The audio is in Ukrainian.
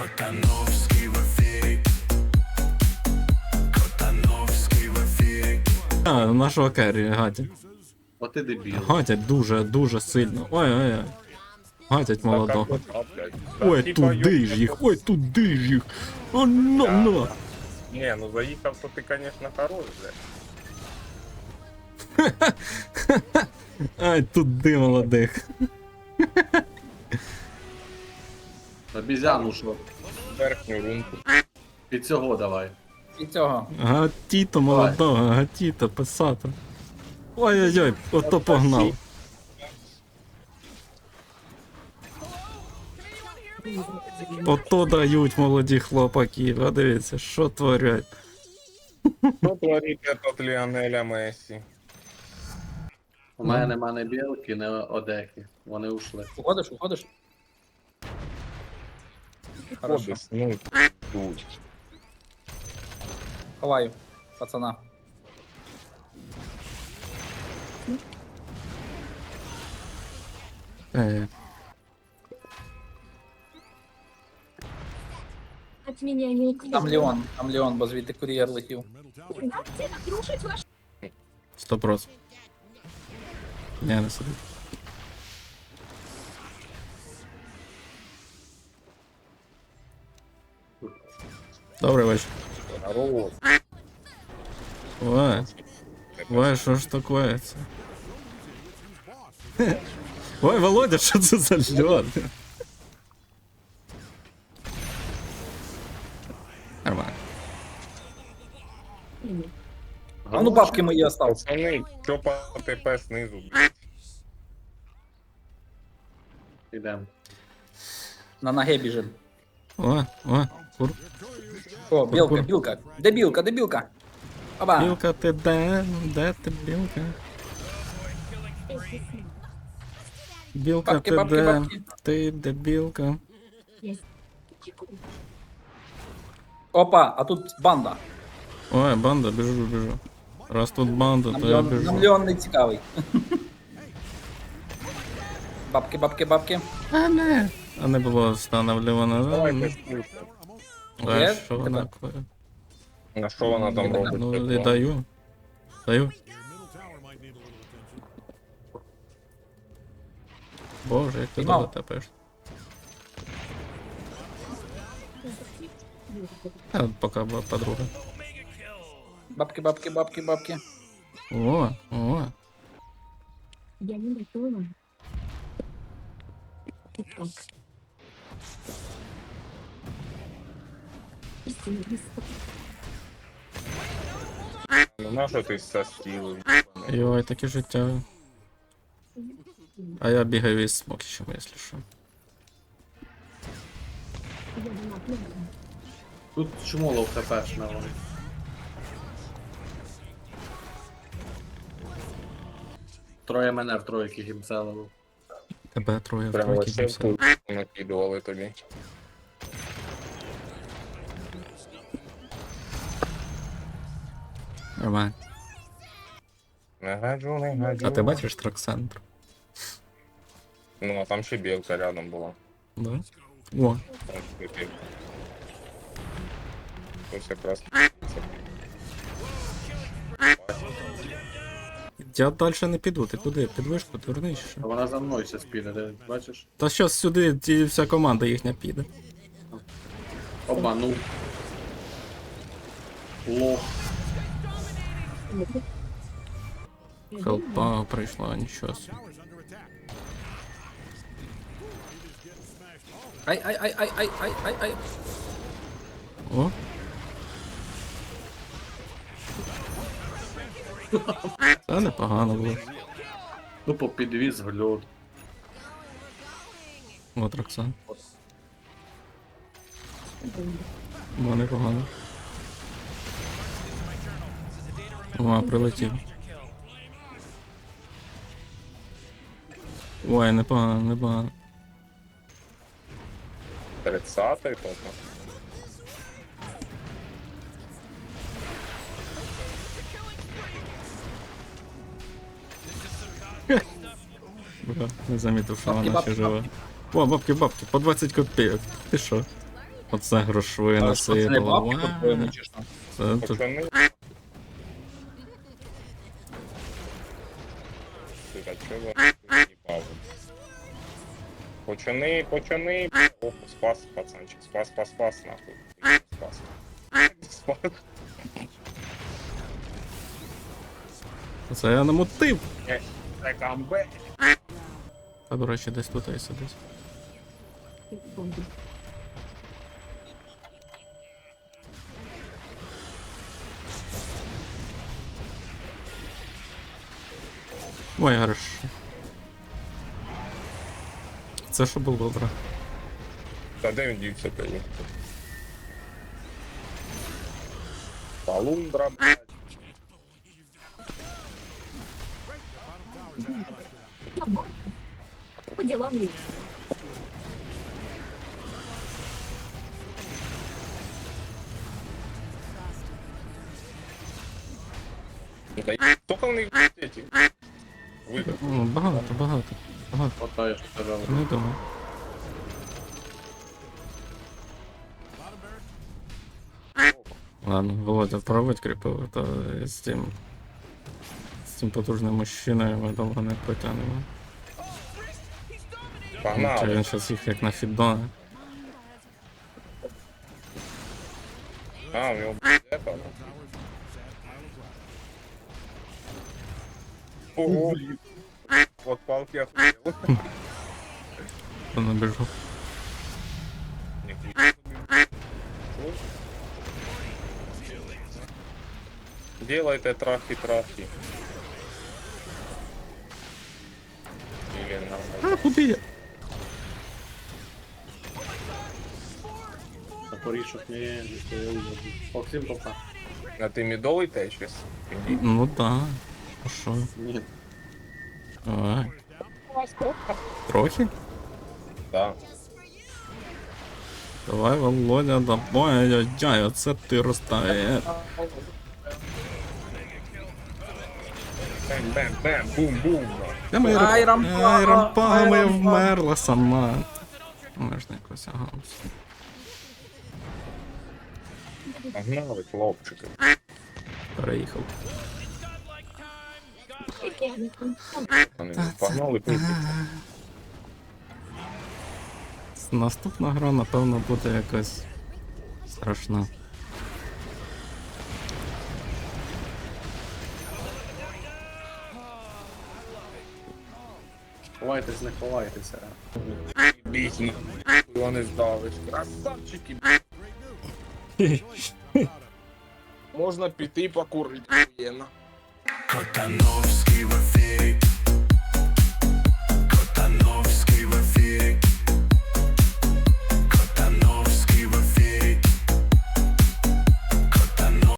Котановський в ефірі. Котановський в ефірі. А, нашого керрі, гатять. От ти дебіл. Гатять дуже, дуже сильно. Ой, ой, ой. Гатять молодого. Ой, туди ж їх, ой, туди ж їх. О, на, на. Не, ну заїхав, то ти, конечно, хорош, блядь. Ай, туди молодих. Обізяну що? Верхню рунку. Під цього давай. І цього. Гатіто молодого, гатіто, писати. Ой-ой-ой, ото погнав. Ото дають молоді хлопаки, а дивіться, що творять. Що творить этот Ліонеля Мессі? У мене нема не білки, не одеки. Вони ушли. Уходиш, уходиш? Хорошо. Ходиш, ну, тут. Ховаю, пацана. Е, От меня не укрепит. Там Леон, там Леон, бо звідти кур'єр летів. Хватит рушить ваш сто прос. Не, не сидить. Добрий вечір. Здорово. Ой, ой, що ж таке це? Ой, Володя, що це за льод? Нормально. А ну бабки мої остав. Пацани, що по ТП снизу? блядь? Ідемо. На ноге біжим. О, о, кур. О, білка, Кур-кур. білка. Де білка, де білка? Оба. Білка, ти де? Де ти білка? Білка, Бабки, ти бабки, де? бабки. Ти де білка? есть. Опа, а тут банда. Ой, банда, біжу, біжу. Раз тут банда, Нам то я Леон, нам біжу. Леон не цікавий. Бабки, бабки, бабки. А не, а не було встановлювано. Давай Ну, без пульта. А Є? що вона Тебе? коє? На що вона там робить? Ну, і Петро? даю. Даю. Боже, як ти Піймав. довго тепеш. А, пока була подруга. Бабки, бабки, бабки, бабки. О, о. Я не готова. Ну на ти со стілу? Йой, таке життя. А я бігаю із смокіщем, якщо що. Тут чмолов хпш на вони. Троє мене в тройки гімселово. Тебе троє в Прямо тройки вообще в все. накидували тобі. Нормально. Не гаджу, не гаджу. А ти бачиш тракцентр? Ну, а там ще білка рядом була. Да? О, Там ще білка. Ось якраз. я далі не піду. Ти куди? Під вишку, ти вернись ще. А вона за мною зараз піде, ти бачиш? Та щас сюди ті, вся команда їхня піде. Обманув. Лох. Хелпа прийшла, нічого собі. Ай, ай, ай, ай, ай, ай, ай, ай. О. Це непогано було. Тупо підвіз в льод. От Роксан. О, непогано. О, прилетів. Ой, непогано, непогано. 30-й тобто. Бля, не замітив, що Бабки, вона ще бабки, жива. О, бабки, бабки, по 20 копійок. Ти що? Оце не бабки, Вау. що? Це тут. Не бавить? Почани, почани. Оп, спас, пацанчик, спас, спас, спас, нахуй. Спас. Спас. Це я намутив. Це камбек. Та, до речі, десь тут і сидить. Ой, хорошо. Це що було добре. Та де він дівся тоді? Полундра, блядь. По делам ли? Да и сколько у них эти? Выдох. Ну, багато, багато. Багато. Я ж. Не думаю. Ладно, Володя пробують кріпили, то з тим. З цим потужним мужчиною ми довго не потягнемо. Чи Погнали. він зараз їх як на фідони. А, у блядь, это. Ого. Вот палки охуел. То набіжу. Нихуя себе. Делайте трахи-трахи. Или нормально. А, куди я? Запоріжок, ні, не стояв. Максим пока. А ты медовый течес? Ну да. А що? Ні. Давай. Трохи? Да. Давай, Володя, давай, ай-яй-яй, оце ти розставив. Бэм, бэм, бэм, бум-бум. Я моя Ай, ай, рампа, ай, рампа ай, моя рампа. вмерла сама. Можна якось агамся. Погнали, хлопчики. Переїхав. Вони Погнали. Наступна гра, напевно, буде якась страшна. Ховайтесь, не ховайтеся. Бісні. Його не здавиш. Красавчики. Можна піти покурити. Охуєнно. Котановський в ефірі.